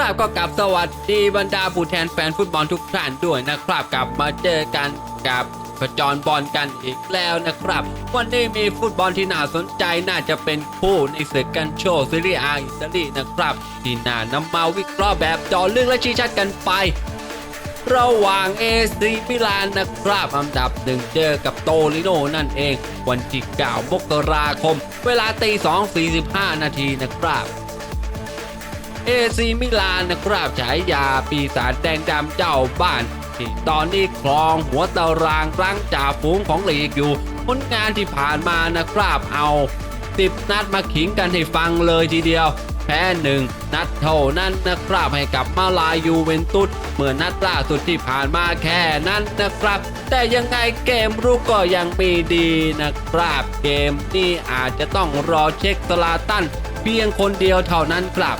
ครับก็กลับสวัสดีบรรดาผู้แทนแฟนฟุตบอลทุกท่านด้วยนะครับกลับมาเจอกันกับประจรบอลกันอีกแล้วนะครับ วันนี้มีฟุตบอลที่น่าสนใจน่าจะเป็นคู่ในศึกกันโชซีรีส์อาอิตาลีนะครับ ที่น่านำมาวิเคราะห์แบบจอลึกและชี้ชัดกันไประหว่างเอซีมิลานนะครับอันดับหนึ่งเจอกับโตลิโนนั่นเอง วันที่9มกราคม เวลาตี2.45 นาทีนะครับ เอซีมิลานนะครับฉายาปีศาจแดงดำเจ้าบ้านที่ตอนนี้ครองหัวตารางรั้งจ่าฝูงของลีกอยู่ผลงานที่ผ่านมานะครับเอา10นัดมาขิงกันให้ฟังเลยทีเดียว แพ้หนึ่งนัดเท่านั้นนะครับให้กับมาลายูเวนตุสเมื่อนัดล่าสุดที่ผ่านมาแค่นั้นนะครับ แต่ยังไงเกมรุกก็ยังมีดีนะครับเกมนี้อาจจะต้องรอเช็คสลาตันเพียงคนเดียวเท่านั้นครับ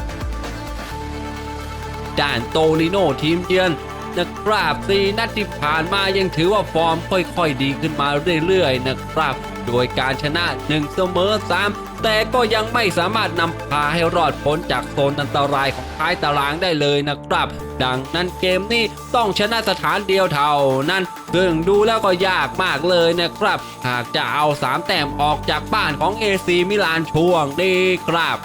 ด้านโตลิโนทีมเยือนนะครับสีนัดที่ผ่านมายังถือว่าฟอร์มค่อยๆดีขึ้นมาเรื่อยๆนะครับ โดยการชนะ1เสมอ3แต่ก็ยังไม่สามารถนำพาให้รอดพ้นจากโซนอันตรายของท้ายตารางได้เลยนะครับ ดังนั้นเกมนี้ต้องชนะสถานเดียวเท่านั้นซึ่งดูแล้วก็ยากมากเลยนะครับ หากจะเอา 3 แต้มออกจากบ้านของเอซีมิลานช่วงนี้ครับ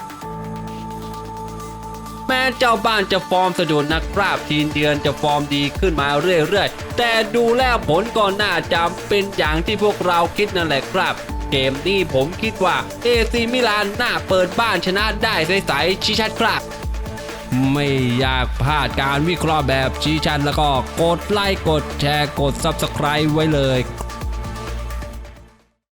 แม้เจ้าบ้านจะฟอร์มสะดุดนะครับทีมเยือนจะฟอร์มดีขึ้นมาเรื่อยๆ แต่ดูแล้วผลก็น่าจะเป็นอย่างที่พวกเราคิดนั่นแหละครับ เกมนี้ผมคิดว่าเอซีมิลานน่าเปิดบ้านชนะได้ใสๆชี้ชัดครับไม่อยากพลาดการวิเคราะห์แบบชี้ชัดแล้วก็กดไลค์กดแชร์กด Subscribe ไว้เลย